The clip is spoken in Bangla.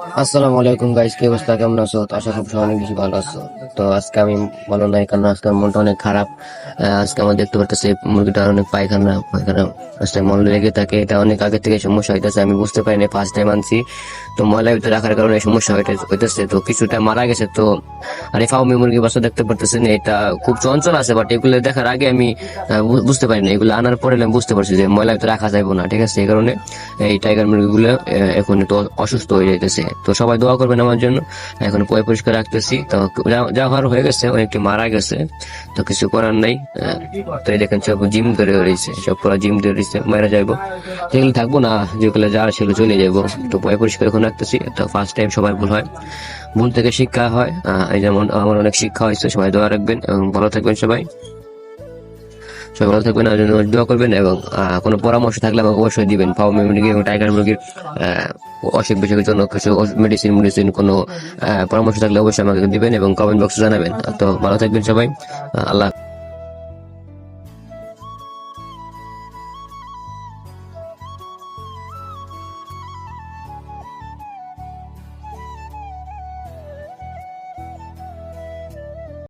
আসসালামু আলাইকুম গাইস কি অবস্থা? কেমন আছো? আশা করি সবাই বেশি ভালো আছো। তো আজকে আমি ভালো নাই, কারণ আজকে মনটা অনেক খারাপ। আজকে আমার দেখতে পারতেছি মুরগিটা অনেক পায়খানা পায়খানা। আজকে মন লেগে থাকে, এটা অনেক আগে থেকে সমস্যা হইতেছে, আমি বুঝতে পারিনি ফার্স্ট টাইম আনছি। তো ময়লার ভিতরে রাখার কারণে সমস্যা হইতে- হইতেছে। তো কিছুটা মারা গেছে, তো আর ফাউমি মুরগি বাচ্চা দেখতে পারতেছেন এটা খুব চঞ্চল আছে বাট এগুলো দেখার আগে আমি বুঝতে পারিনি। এগুলো আনার পরে আমি বুঝতে পারছি যে ময়লার ভিতরে রাখা যাবে না, ঠিক আছে? এই কারণে এই টাইগার মুরগিগুলো এখন একটু অসুস্থ হয়ে যাইতেছে। তো সবাই দোয়া করবেন আমার জন্য। এখন পয় পরিষ্কার রাখতেছি। তো যা- হওয়ার হয়ে গেছে অনেকটি মারা গেছে। তো কিছু করার নাই। তো এই দেখেন সব জিম ধরে রয়েছে। সব পুরো জিম ধরে রয়েছে। মারা যাইবো। যেগুলো থাকব না যেগুলো যা সেগুলো চলে যাইবো। তো পয় পরিষ্কার এখন রাখতেছি। তো ফার্স্ট টাইম সবাই ভুল হয়। ভুল থেকে শিক্ষা হয়। যেমন আমার অনেক শিক্ষা হয়েছে, সবাই দোয়া রাখবেন এবং ভালো থাকবেন সবাই। সবাই ভালো থাকবেন আর জন্য দোয়া করবেন এবং কোনো পরামর্শ থাকলে আমাকে অবশ্যই দিবেন ফাও মুরগি এবং টাইগার মুরগির অসুখ বিসুখের জন্য কিছু মেডিসিন মেডিসিন কোনো পরামর্শ থাকলে অবশ্যই আমাকে দিবেন এবং কমেন্ট বক্সে জানাবেন তো ভালো থাকবেন সবাই আল্লাহ।